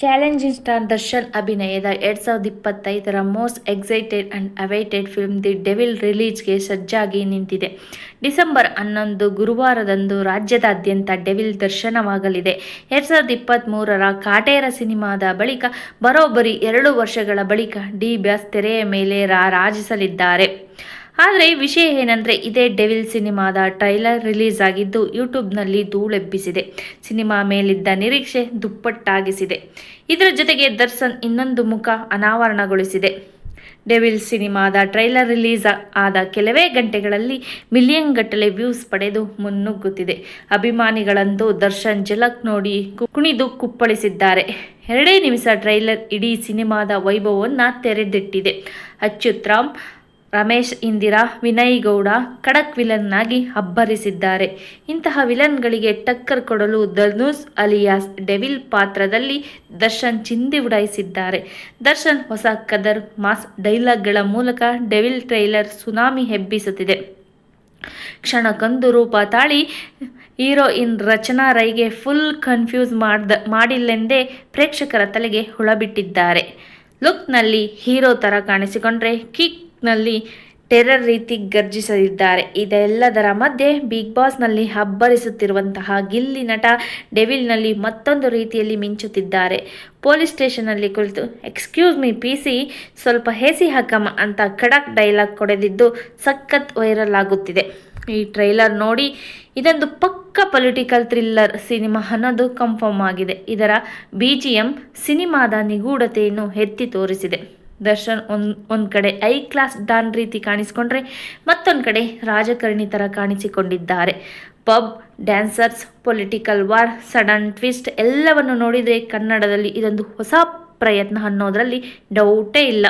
Challenging star Darshan ಅಭಿನಯದ ಎರಡ್ ಸಾವಿರದ ಇಪ್ಪತ್ತೈದರ most excited and awaited film the Devil ರಿಲೀಸ್ಗೆ ಸಜ್ಜಾಗಿ ನಿಂತಿದೆ. ಡಿಸೆಂಬರ್ ಹನ್ನೊಂದು ಗುರುವಾರದಂದು ರಾಜ್ಯದಾದ್ಯಂತ ಡೆವಿಲ್ ದರ್ಶನವಾಗಲಿದೆ. ಎರಡ್ ಸಾವಿರದ ಇಪ್ಪತ್ತ್ಮೂರರ ಕಾಟೇರ ಸಿನಿಮಾದ ಬಳಿಕ ಬರೋಬ್ಬರಿ ಎರಡು ವರ್ಷಗಳ ಬಳಿಕ ಡಿ ಬ್ಯಾಸ್ ತೆರೆಯ ಮೇಲೆ ರಾರಾಜಿಸಲಿದ್ದಾರೆ ಆದರೆ ವಿಷಯ ಏನಂದರೆ ಇದೇ ಡೆವಿಲ್ ಸಿನಿಮಾದ ಟ್ರೈಲರ್ ರಿಲೀಸ್ ಆಗಿದ್ದು ಯೂಟ್ಯೂಬ್ನಲ್ಲಿ ಧೂಳೆಬ್ಬಿಸಿದೆ. ಸಿನಿಮಾ ಮೇಲಿದ್ದ ನಿರೀಕ್ಷೆ ದುಪ್ಪಟ್ಟಾಗಿಸಿದೆ. ಇದರ ಜೊತೆಗೆ ದರ್ಶನ್ ಇನ್ನೊಂದು ಮುಖ ಅನಾವರಣಗೊಳಿಸಿದೆ. ಡೆವಿಲ್ ಸಿನಿಮಾದ ಟ್ರೈಲರ್ ರಿಲೀಸ್ ಆದ ಕೆಲವೇ ಗಂಟೆಗಳಲ್ಲಿ ಮಿಲಿಯನ್ ಗಟ್ಟಲೆ ವ್ಯೂಸ್ ಪಡೆದು ಮುನ್ನುಗ್ಗುತ್ತಿದೆ. ಅಭಿಮಾನಿಗಳಂತೂ ದರ್ಶನ್ ಜಲಕ್ ನೋಡಿ ಕುಣಿದು ಕುಪ್ಪಳಿಸಿದ್ದಾರೆ. ಎರಡೇ ನಿಮಿಷ ಟ್ರೈಲರ್ ಇಡೀ ಸಿನಿಮಾದ ವೈಭವವನ್ನು ತೆರೆದಿಟ್ಟಿದೆ. ಅಚ್ಯುತ್ರಾಮ್ ರಮೇಶ್, ಇಂದಿರಾ ವಿನಯ್ ಗೌಡ ಖಡಕ್ ವಿಲನ್ ಆಗಿ ಅಬ್ಬರಿಸಿದ್ದಾರೆ. ಇಂತಹ ವಿಲನ್ಗಳಿಗೆ ಟಕ್ಕರ್ ಕೊಡಲು ಧನುಷ್ ಅಲಿಯಾಸ್ ಡೆವಿಲ್ ಪಾತ್ರದಲ್ಲಿ ದರ್ಶನ್ ಚಿಂದಿ ಉಡಾಯಿಸಿದ್ದಾರೆ. ದರ್ಶನ್ ಹೊಸ ಕದರ್ ಮಾಸ್ ಡೈಲಾಗ್ಗಳ ಮೂಲಕ ಡೆವಿಲ್ ಟ್ರೈಲರ್ ಸುನಾಮಿ ಹೆಬ್ಬಿಸುತ್ತಿದೆ. ಕ್ಷಣಕ್ಕೊಂದು ರೂಪ ತಾಳಿ ಹೀರೋಯಿನ್ ರಚನಾ ರೈಗೆ ಫುಲ್ ಕನ್ಫ್ಯೂಸ್ ಮಾಡ್ದ ಮಾಡಿಲ್ಲೆಂದೇ ಪ್ರೇಕ್ಷಕರ ತಲೆಗೆ ಹುಳಬಿಟ್ಟಿದ್ದಾರೆ. ಲುಕ್ನಲ್ಲಿ ಹೀರೋ ಥರ ಕಾಣಿಸಿಕೊಂಡ್ರೆ ಕಿಕ್ ನಲ್ಲಿ ಟೆರರ್ ರೀತಿ ಗರ್ಜಿಸಲಿದ್ದಾರೆ ಇದೆಲ್ಲದರ ಮಧ್ಯೆ ಬಿಗ್ ಬಾಸ್ನಲ್ಲಿ ಅಬ್ಬರಿಸುತ್ತಿರುವಂತಹ ಗಿಲ್ಲಿ ನಟ ಡೆವಿಲ್ನಲ್ಲಿ ಮತ್ತೊಂದು ರೀತಿಯಲ್ಲಿ ಮಿಂಚುತ್ತಿದ್ದಾರೆ. ಪೊಲೀಸ್ ಸ್ಟೇಷನ್ನಲ್ಲಿ ಕುಳಿತು ಎಕ್ಸ್ಕ್ಯೂಸ್ ಮೀ ಪಿ ಸಿ ಸ್ವಲ್ಪ ಹೇಸಿ ಹಾಕಮ್ಮ ಅಂತ ಖಡಕ್ ಡೈಲಾಗ್ ಕೊಡೆದಿದ್ದು ಸಖತ್ ವೈರಲ್ ಆಗುತ್ತಿದೆ. ಈ ಟ್ರೈಲರ್ ನೋಡಿ ಇದೊಂದು ಪಕ್ಕ ಪೊಲಿಟಿಕಲ್ ಥ್ರಿಲ್ಲರ್ ಸಿನಿಮಾ ಅನ್ನೋದು ಕನ್ಫರ್ಮ್ ಆಗಿದೆ. ಇದರ ಬಿ ಜಿ ಎಂ ಸಿನಿಮಾದ ನಿಗೂಢತೆಯನ್ನು ಎತ್ತಿ ತೋರಿಸಿದೆ. ದರ್ಶನ್ ಒಂದು ಒಂದು ಕಡೆ ಐ ಕ್ಲಾಸ್ ಡಾನ್ ರೀತಿ ಕಾಣಿಸ್ಕೊಂಡ್ರೆ ಮತ್ತೊಂದು ಕಡೆ ರಾಜಕಾರಣಿ ಥರ ಕಾಣಿಸಿಕೊಂಡಿದ್ದಾರೆ. Pub, dancers, political war, sudden twist ಎಲ್ಲವನ್ನು ನೋಡಿದರೆ ಕನ್ನಡದಲ್ಲಿ ಇದೊಂದು ಹೊಸ ಪ್ರಯತ್ನ ಅನ್ನೋದರಲ್ಲಿ ಡೌಟೇ ಇಲ್ಲ.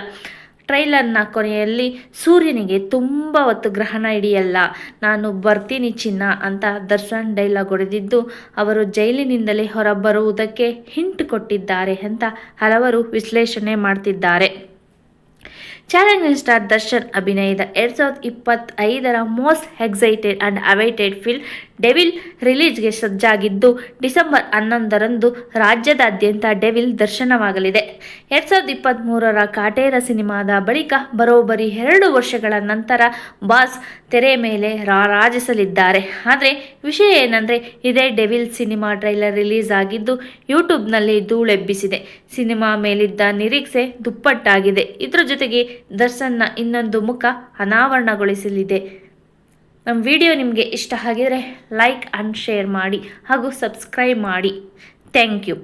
ಟ್ರೈಲರ್ನ ಕೊನೆಯಲ್ಲಿ ಸೂರ್ಯನಿಗೆ ತುಂಬ ಹೊತ್ತು ಗ್ರಹಣ ಹಿಡಿಯಲ್ಲ, ನಾನು ಬರ್ತೀನಿ ಚಿನ್ನ ಅಂತ ದರ್ಶನ್ ಡೈಲಾಗ್ ಹೊಡೆದಿದ್ದು, ಅವರು ಜೈಲಿನಿಂದಲೇ ಹೊರಬರುವುದಕ್ಕೆ ಹಿಂಟ್ ಕೊಟ್ಟಿದ್ದಾರೆ ಅಂತ ಹಲವರು ವಿಶ್ಲೇಷಣೆ ಮಾಡ್ತಿದ್ದಾರೆ. ಚಾಲೆಂಜಿಂಗ್ ಸ್ಟಾರ್ ದರ್ಶನ್ ಅಭಿನಯದ ಎರಡ್ ಸಾವಿರದ ಇಪ್ಪತ್ತೈದರ most excited and awaited film devil ರಿಲೀಸ್ಗೆ ಸಜ್ಜಾಗಿದ್ದು, ಡಿಸೆಂಬರ್ ಹನ್ನೊಂದರಂದು ರಾಜ್ಯದಾದ್ಯಂತ ಡೆವಿಲ್ ದರ್ಶನವಾಗಲಿದೆ. ಎರಡ್ ಸಾವಿರದ ಇಪ್ಪತ್ತ್ಮೂರರ ಕಾಟೇರ ಸಿನಿಮಾದ ಬಳಿಕ ಬರೋಬ್ಬರಿ ಎರಡು ವರ್ಷಗಳ ನಂತರ ಬಾಸ್ ತೆರೆ ಮೇಲೆ ರಾರಾಜಿಸಲಿದ್ದಾರೆ ಆದರೆ ವಿಷಯ ಏನಂದರೆ, ಇದೇ ಡೆವಿಲ್ ಸಿನಿಮಾ ಟ್ರೈಲರ್ ರಿಲೀಸ್ ಆಗಿದ್ದು ಯೂಟ್ಯೂಬ್ನಲ್ಲಿ ಧೂಳೆಬ್ಬಿಸಿದೆ. ಸಿನಿಮಾ ಮೇಲಿದ್ದ ನಿರೀಕ್ಷೆ ದುಪ್ಪಟ್ಟಾಗಿದೆ. ಇದರ ಜೊತೆಗೆ ದರ್ಶನ್ನ ಇನ್ನೊಂದು ಮುಖ ಅನಾವರಣಗೊಳಿಸಲಿದೆ. ನಮ್ಮ ವಿಡಿಯೋ ನಿಮಗೆ ಇಷ್ಟ ಆಗಿದರೆ ಲೈಕ್ ಆ್ಯಂಡ್ ಶೇರ್ ಮಾಡಿ ಹಾಗೂ ಸಬ್ಸ್ಕ್ರೈಬ್ ಮಾಡಿ. Thank you.